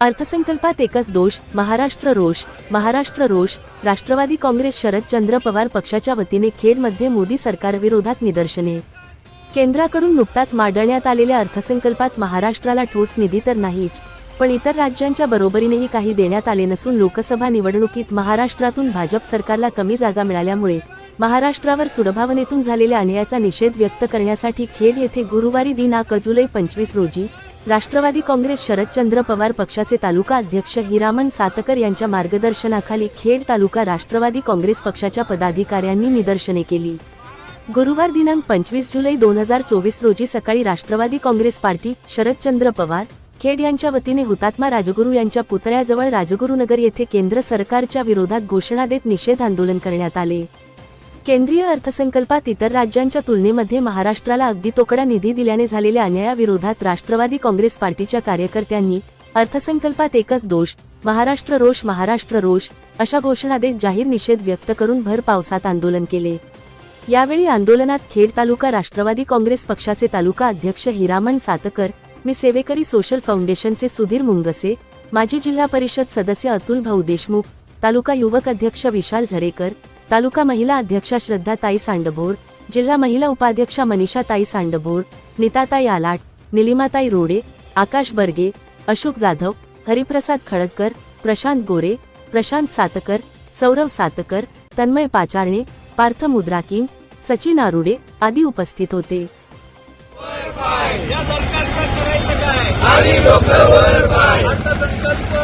अर्थसंकल्पात एकच दोष महाराष्ट्र रोष. महाराष्ट्र रोष राष्ट्रवादी काँग्रेस शरदचंद्र पवार पक्षाच्या वतीने खेडमध्ये मोदी सरकारविरोधात निदर्शने. केंद्राकडून नुकताच मांडण्यात आलेल्या अर्थसंकल्पात महाराष्ट्राला ठोस निधी तर नाहीच पण इतर राज्यांच्या बरोबरीनेही काही देण्यात आले नसून लोकसभा निवडणुकीत महाराष्ट्रातून भाजप सरकारला कमी जागा मिळाल्यामुळे महाराष्ट्रावर सुडभावनेतून झालेल्या अन्यायाचा निषेध व्यक्त करण्यासाठी खेड येथे गुरुवारी दिनांक जुलै पंचवीस रोजी राष्ट्रवादी काँग्रेस शरदचंद्र पवार पक्षाचे तालुका अध्यक्ष हिरामण सातकर यांच्या मार्गदर्शनाखाली खेड तालुका राष्ट्रवादी काँग्रेस पक्षाच्या पदाधिकाऱ्यांनी निदर्शने केली. गुरुवार दिनांक पंचवीस जुलै दोन हजार चोवीस रोजी सकाळी राष्ट्रवादी काँग्रेस पार्टी शरदचंद्र पवार खेड यांच्या वतीने हुतात्मा राजगुरू यांच्या पुतळ्याजवळ राजगुरुनगर येथे केंद्र सरकारच्या विरोधात घोषणा देत निषेध आंदोलन करण्यात आले. केंद्रीय अर्थसंकल्पात इतर राज्यांच्या तुलनेमध्ये महाराष्ट्राला अगदी तोकडा निधी दिल्याने झालेल्या अन्यायाविरोधात राष्ट्रवादी काँग्रेस पार्टीच्या कार्यकर्त्यांनी अर्थसंकल्पात एकच दोष महाराष्ट्र रोष महाराष्ट्र रोष अशा घोषणा देत जाहीर निषेध व्यक्त करून भर पावसात आंदोलन केले. यावेळी आंदोलनात खेड तालुका राष्ट्रवादी काँग्रेस पक्षाचे तालुका अध्यक्ष हिरामण सातकर मी सेवेकरी सोशल फाउंडेशनचे सुधीर मुंगसे माजी जिल्हा परिषद सदस्य अतुल भाऊ देशमुख तालुका युवक अध्यक्ष विशाल झरेकर तालुका महिला अध्यक्षा श्रद्धा ताई सांडभोर जिल्हा महिला उपाध्यक्षा मनीषा ताई सांडभोर नीताताई आलाट निलिमाताई रोडे आकाश बर्गे अशोक जाधव हरिप्रसाद खळदकर प्रशांत गोरे प्रशांत सातकर सौरव सातकर तन्मय पाचारणे पार्थ मुद्राकीन सचिन आरुडे आदी उपस्थित होते. या सरकारचं करायचं काय? आणि पाय. अर्थसंकल्प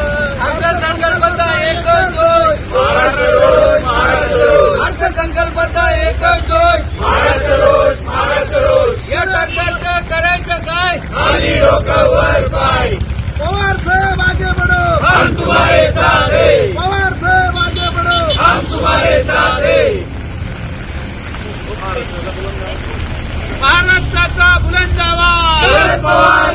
अर्थसंकल्पाचा एकच दोष महाराष्ट्र रोष महाराष्ट्र रोष अर्थसंकल्पाचा एकच दोष महाराष्ट्र रोष महाराष्ट्र रोष या सरकारचं करायचं काय आणि डोक्यावर पाय. पवार साहेब आगे बढ़ो. हम तुम्हारे साथ हैं. पवार साहेब आगे बढ़ो. हम तुम्हारे साथ हैं. महाराष्ट्राचा बुलंद आवाज. शरद पवार